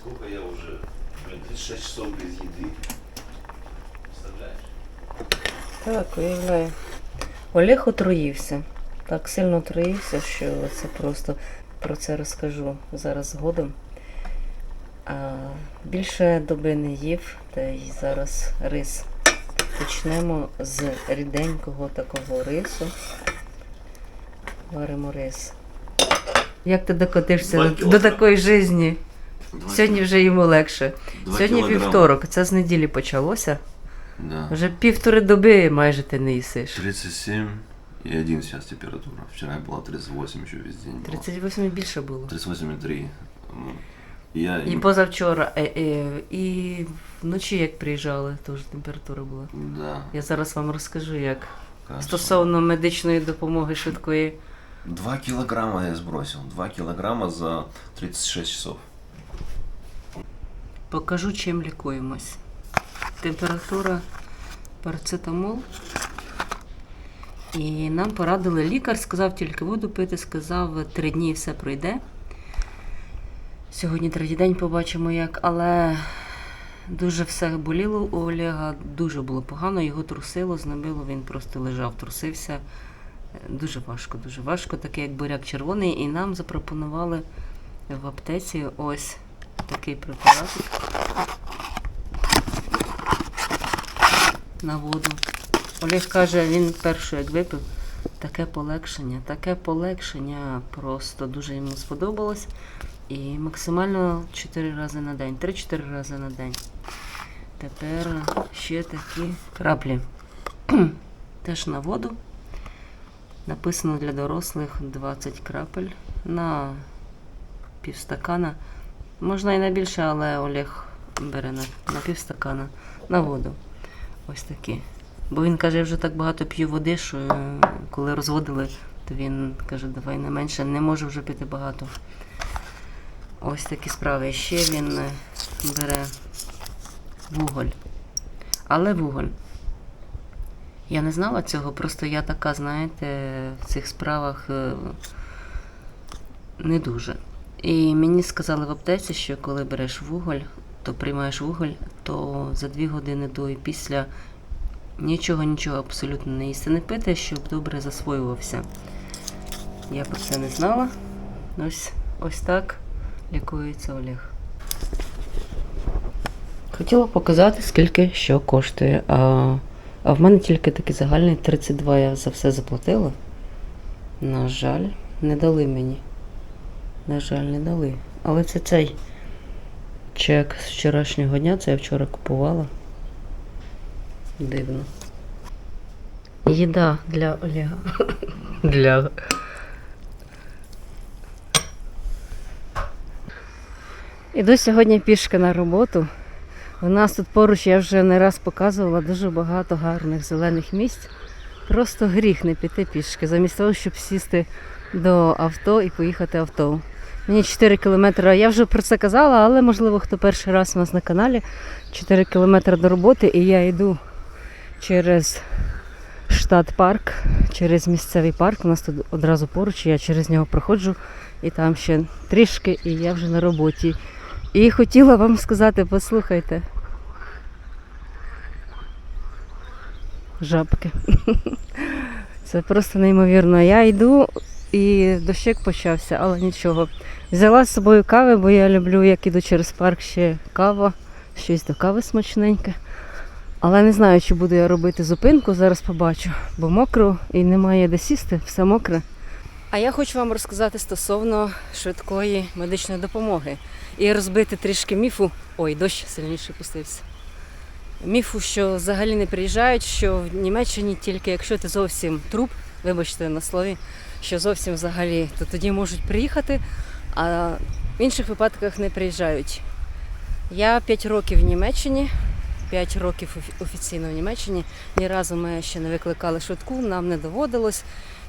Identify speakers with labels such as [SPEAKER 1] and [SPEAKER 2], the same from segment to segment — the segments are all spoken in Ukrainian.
[SPEAKER 1] Сколько я уже, блин, 36 часов без еды. Представляешь?
[SPEAKER 2] Так, уявляю. Олег отруївся. Так сильно отруївся, що це просто про це розкажу зараз згодом. А, більше доби не їв, та й зараз рис. Почнемо з ріденького такого рису. Варимо рис. Як ти докотишся до, до такої житті? Сьогодні вже йому легше.
[SPEAKER 1] Два
[SPEAKER 2] Сьогодні
[SPEAKER 1] кілограма.
[SPEAKER 2] вівторок, це з неділі почалося.
[SPEAKER 1] Да.
[SPEAKER 2] Вже півтори доби майже ти не їсиш.
[SPEAKER 1] 37 и 1 сейчас температура. Вчера была 38 еще весь день. была.
[SPEAKER 2] 38 і більше було.
[SPEAKER 1] 38,3. М. Я
[SPEAKER 2] І позавчора, е, е, і вночі, як приїжджали, теж температура була.
[SPEAKER 1] Да.
[SPEAKER 2] Я зараз вам розкажу, як
[SPEAKER 1] хорошо.
[SPEAKER 2] стосовно медичної допомоги швидкої.
[SPEAKER 1] Два килограмма я сбросил. Два килограмма за 36 часов.
[SPEAKER 2] Покажу, чим лікуємось. Температура парацетамол. І нам порадили лікар, сказав тільки воду пити, сказав, три дні і все пройде. Сьогодні третій день побачимо як, але дуже все боліло у Олега, дуже було погано, його трусило, знобило, він просто лежав, трусився. Дуже важко, дуже важко, такий як буряк червоний. І нам запропонували в аптеці ось такий препаратик на воду. Олег каже, він першу як випив, таке полегшення, таке полегшення просто дуже йому сподобалось. І максимально 4 рази на день, 3-4 рази на день. Тепер ще такі краплі. Теж на воду. Написано для дорослих 20 крапель на півстакана. Можна і на більше, але Олег бере на, на півстакана на воду. Ось такі. Бо він каже, я вже так багато п'ю води, що е, коли розводили, то він каже, давай не менше, не можу вже пити багато. Ось такі справи. Ще він е, бере вуголь. Але вуголь. Я не знала цього, просто я така, знаєте, в цих справах е, не дуже. І мені сказали в аптеці, що коли береш вуголь, то приймаєш вуголь, то за дві години до і після нічого, нічого абсолютно не їсти, не пити, щоб добре засвоювався. Я про це не знала. Ось, ось так лікується Олег. Хотіла показати, скільки що коштує. А, а в мене тільки такий загальний 32 я за все заплатила. На жаль, не дали мені. На жаль, не дали. Але це цей чек з вчорашнього дня, це я вчора купувала. Дивно. Їда для Олега. Для. Іду сьогодні пішки на роботу. У нас тут поруч я вже не раз показувала дуже багато гарних зелених місць. Просто гріх не піти пішки, замість того, щоб сісти до авто і поїхати авто. Мені 4 кілометри, я вже про це казала, але можливо хто перший раз у нас на каналі. 4 кілометри до роботи, і я йду через штат парк, через місцевий парк. У нас тут одразу поруч, я через нього проходжу, і там ще трішки, і я вже на роботі. І хотіла вам сказати, послухайте. Жабки. Це просто неймовірно. Я йду і дощик почався, але нічого. Взяла з собою кави, бо я люблю, як іду через парк ще кава, щось до кави смачненьке. Але не знаю, чи буду я робити зупинку, зараз побачу, бо мокро і немає де сісти, все мокре. А я хочу вам розказати стосовно швидкої медичної допомоги і розбити трішки міфу. Ой, дощ сильніше пустився. Міфу, що взагалі не приїжджають, що в Німеччині тільки якщо ти зовсім труп, вибачте на слові, що зовсім взагалі, то тоді можуть приїхати, а в інших випадках не приїжджають. Я 5 років в Німеччині, 5 років офіційно в Німеччині. Ні разу ми ще не викликали швидку, нам не доводилось.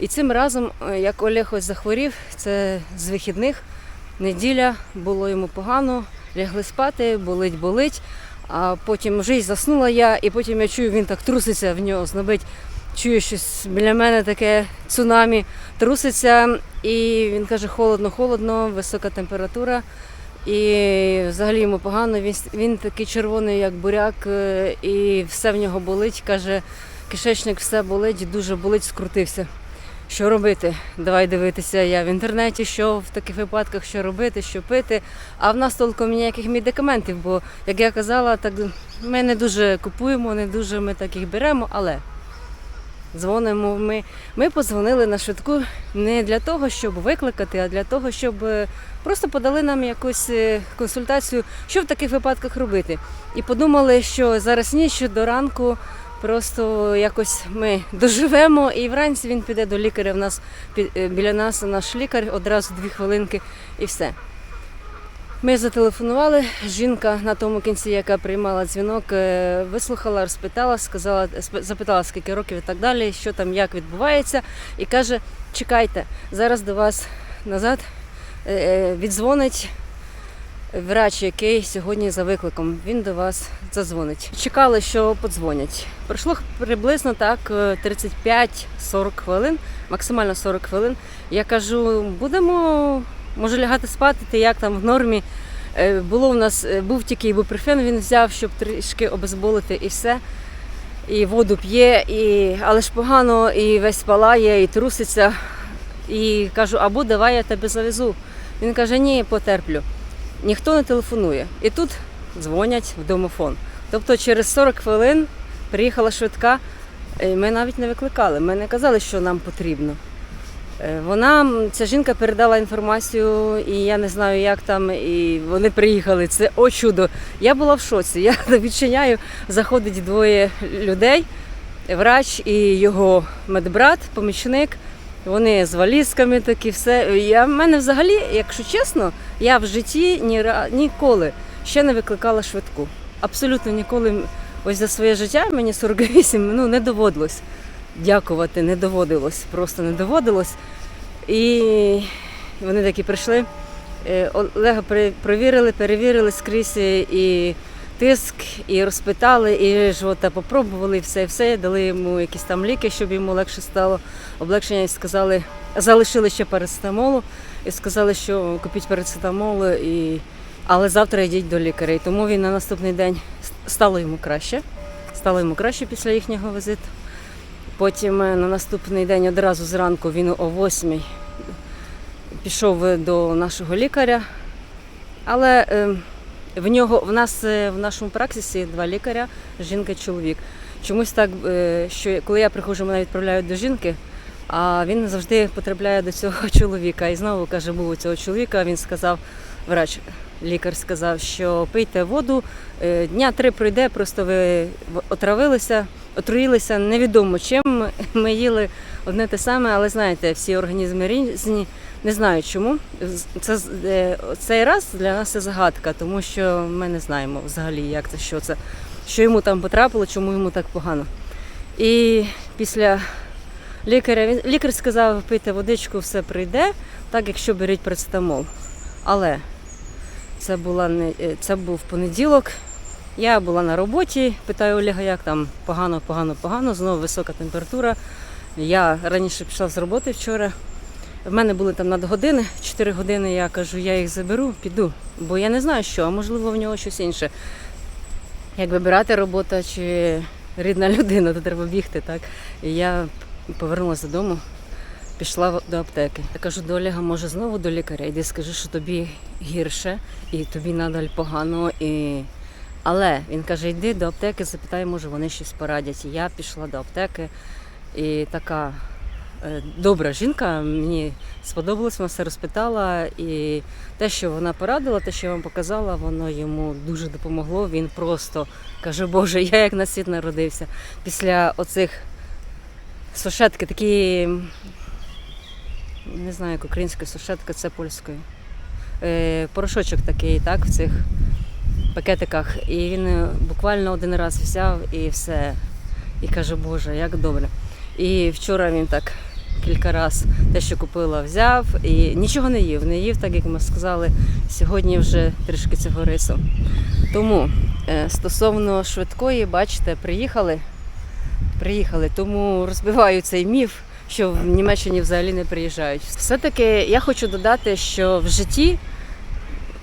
[SPEAKER 2] І цим разом, е, як Олег ось захворів, це з вихідних, неділя, було йому погано, лягли спати, болить, болить. А потім й заснула я, і потім я чую, він так труситься в нього, знобить. Чую щось біля мене таке цунамі, труситься, і він каже, холодно, холодно, висока температура. І взагалі йому погано. Він, він такий червоний, як буряк, е, і все в нього болить. Каже, кишечник все болить, дуже болить, скрутився. Що робити? Давай дивитися я в інтернеті, що в таких випадках, що робити, що пити. А в нас толком ніяких медикаментів, бо, як я казала, так ми не дуже купуємо, не дуже ми так їх беремо, але дзвонимо ми. Ми подзвонили на швидку не для того, щоб викликати, а для того, щоб е, просто подали нам якусь е, консультацію, що в таких випадках робити. І подумали, що зараз ніч до ранку просто якось ми доживемо, і вранці він піде до лікаря. В нас е, біля нас наш лікар одразу дві хвилинки і все. Ми зателефонували. Жінка на тому кінці, яка приймала дзвінок, е, вислухала, розпитала, сказала, запитала, скільки років і так далі, що там, як відбувається, і каже: чекайте, зараз до вас назад е, е, віддзвонить врач, який сьогодні за викликом. Він до вас задзвонить. Чекали, що подзвонять. Пройшло приблизно так е, 35-40 хвилин, максимально 40 хвилин. Я кажу, будемо може лягати спати, ти як там в нормі. Е, Було в нас е, був тільки ібупрофен, він взяв, щоб трішки обезболити і все. І воду п'є, і... але ж погано, і весь палає, і труситься. І кажу, або давай я тебе завезу. Він каже, ні, потерплю. Ніхто не телефонує. І тут дзвонять в домофон. Тобто через 40 хвилин приїхала швидка. і Ми навіть не викликали. Ми не казали, що нам потрібно. Е, Вона, ця жінка передала інформацію, і я не знаю, як там, і вони приїхали. Це о чудо. Я була в шоці. Я відчиняю, заходить двоє людей, врач і його медбрат, помічник. Вони з валізками такі, все. Я в мене взагалі, якщо чесно, я в житті ні, ніколи ще не викликала швидку. Абсолютно ніколи. Ось за своє життя мені 48, ну не доводилось дякувати, не доводилось, просто не доводилось. І вони такі прийшли. Е, Олега провірили, перевірили скрізь е, і тиск, і розпитали, і живота попробували, і все, і все. Дали йому якісь там ліки, щоб йому легше стало. Облегшення і сказали, залишили ще парацетамолу і сказали, що купіть парацетамол, і... але завтра йдіть до лікаря. І тому він на наступний день стало йому краще. Стало йому краще після їхнього візиту. Потім е, на наступний день одразу зранку він о 8 пішов до нашого лікаря. Але е, в нього в нас е, в нашому праксисі два лікаря, жінка чоловік. Чомусь так, що коли я приходжу, мене відправляють до жінки, а він завжди потрапляє до цього чоловіка. І знову каже, був у цього чоловіка. Він сказав, врач, лікар сказав, що пийте воду, дня три пройде, просто ви отравилися, отруїлися невідомо чим. Ми їли одне те саме, але знаєте, всі організми різні. Не знаю чому. Це е, цей раз для нас це загадка, тому що ми не знаємо взагалі, як це, що це, що йому там потрапило, чому йому так погано. І після лікаря він лікар сказав, пийте водичку, все прийде, так якщо беріть парацетамол. Але це була не е, це був понеділок. Я була на роботі, питаю Олега, як там погано, погано, погано, знову висока температура. Я раніше пішла з роботи вчора. В мене були там надгодини, 4 години. Я кажу, я їх заберу, піду. Бо я не знаю, що, а можливо в нього щось інше. Як вибирати робота чи рідна людина, то треба бігти, так. І я повернулася додому, пішла до аптеки. Я кажу до Олега, може знову до лікаря, йди скажи, що тобі гірше і тобі надаль погано. І... Але він каже, йди до аптеки, запитай, може вони щось порадять. І я пішла до аптеки і така е, добра жінка, мені сподобалось, вона все розпитала. І те, що вона порадила, те, що я вам показала, воно йому дуже допомогло. Він просто каже, Боже, я як на світ народився. Після оцих сушетки, такі, не знаю, як українська сушетка, це польською. Е, порошочок такий, так, в цих пакетиках. І він е, буквально один раз взяв і все. І каже, Боже, як добре. І вчора він так кілька разів те, що купила, взяв і нічого не їв. Не їв, так як ми сказали, сьогодні вже трішки цього рису. Тому е, стосовно швидкої, бачите, приїхали. Приїхали, тому розбиваю цей міф, що в Німеччині взагалі не приїжджають. Все-таки я хочу додати, що в житті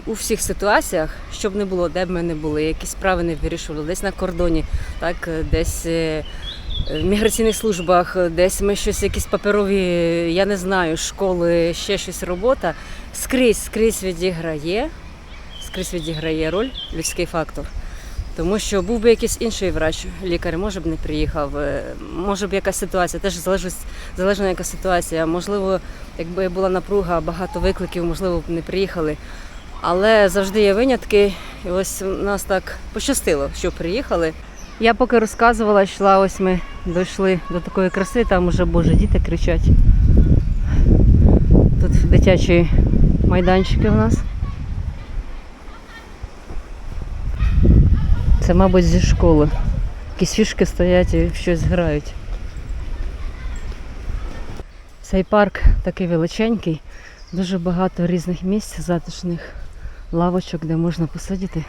[SPEAKER 2] у всіх ситуаціях, щоб не було, де б ми не були, якісь справи не вирішували, десь на кордоні, так, е, десь е, е, в міграційних службах, десь ми щось, якісь паперові, я не знаю, школи, ще щось робота. Скрізь, скрізь відіграє, скрізь відіграє роль людський фактор. Тому що був би якийсь інший врач, лікар, може б не приїхав, може б якась ситуація, теж залежить, залежна яка ситуація. Можливо, якби була напруга, багато викликів, можливо, б не приїхали. Але завжди є винятки. І ось нас так пощастило, що приїхали. Я поки розказувала, йшла, ось ми дійшли до такої краси, там уже боже, діти кричать. Тут дитячі майданчики у нас. Це, мабуть, зі школи. Якісь фішки стоять і щось грають. Цей парк такий величенький, дуже багато різних місць, затишних лавочок, де можна посидіти.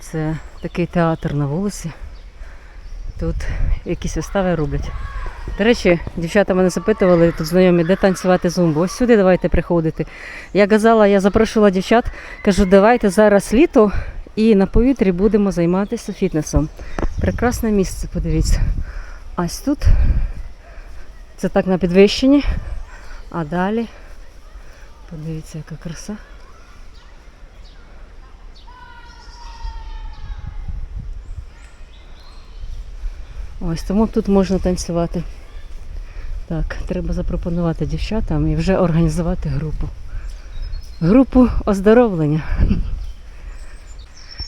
[SPEAKER 2] Це такий театр на вулиці. Тут якісь вистави роблять. До речі, дівчата мене запитували, тут знайомі, де танцювати зумбу. Ось сюди давайте приходити. Я казала, я запрошувала дівчат, кажу, давайте зараз літо і на повітрі будемо займатися фітнесом. Прекрасне місце, подивіться. Ось тут. Це так на підвищенні. А далі. Подивіться, яка краса. Ось тому тут можна танцювати. Так, треба запропонувати дівчатам і вже організувати групу. Групу оздоровлення.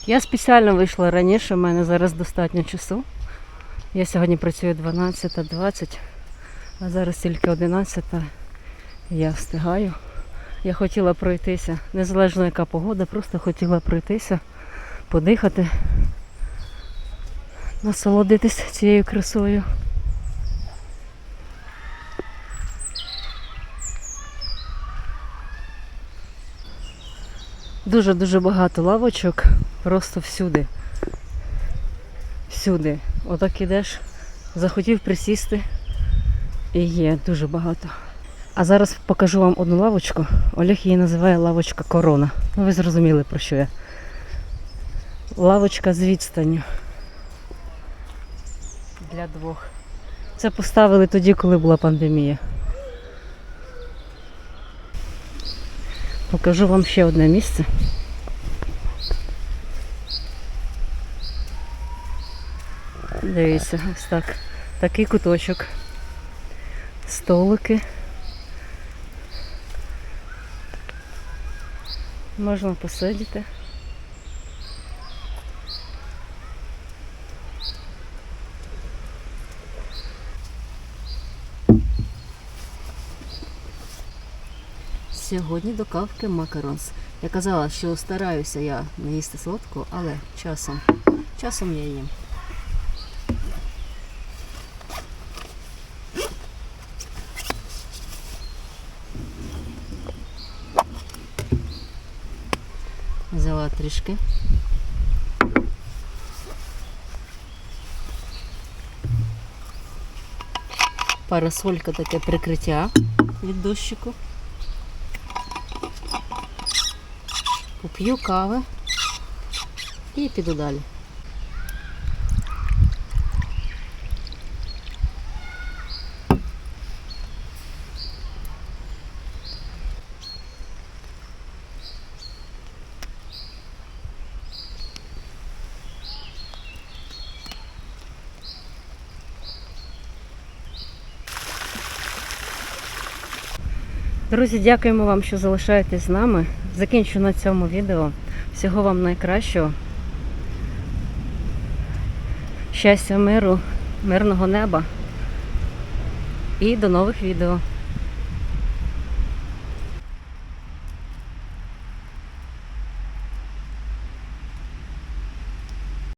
[SPEAKER 2] Я спеціально вийшла раніше, в мене зараз достатньо часу. Я сьогодні працюю 12.20, а зараз тільки 11. Я встигаю. Я хотіла пройтися, незалежно яка погода, просто хотіла пройтися, подихати, насолодитись цією красою. Дуже-дуже багато лавочок, просто всюди. Всюди. Отак ідеш, захотів присісти. І є дуже багато. А зараз покажу вам одну лавочку. Олег її називає лавочка корона. Ну ви зрозуміли про що я. Лавочка з відстанню. Для двох. Це поставили тоді, коли була пандемія. Покажу вам ще одне місце. Дивіться, ось так. Такий куточок. Столики. Можна посидіти. Сьогодні до кавки макаронс. Я казала, що стараюся я не їсти солодку, але часом. Часом я їм. Взяла трішки. Парасолька таке прикриття від дощику. Поп'ю кави і піду далі. Друзі, дякуємо вам, що залишаєтесь з нами. Закінчу на цьому відео. Всього вам найкращого. Щастя, миру, мирного неба. І до нових відео.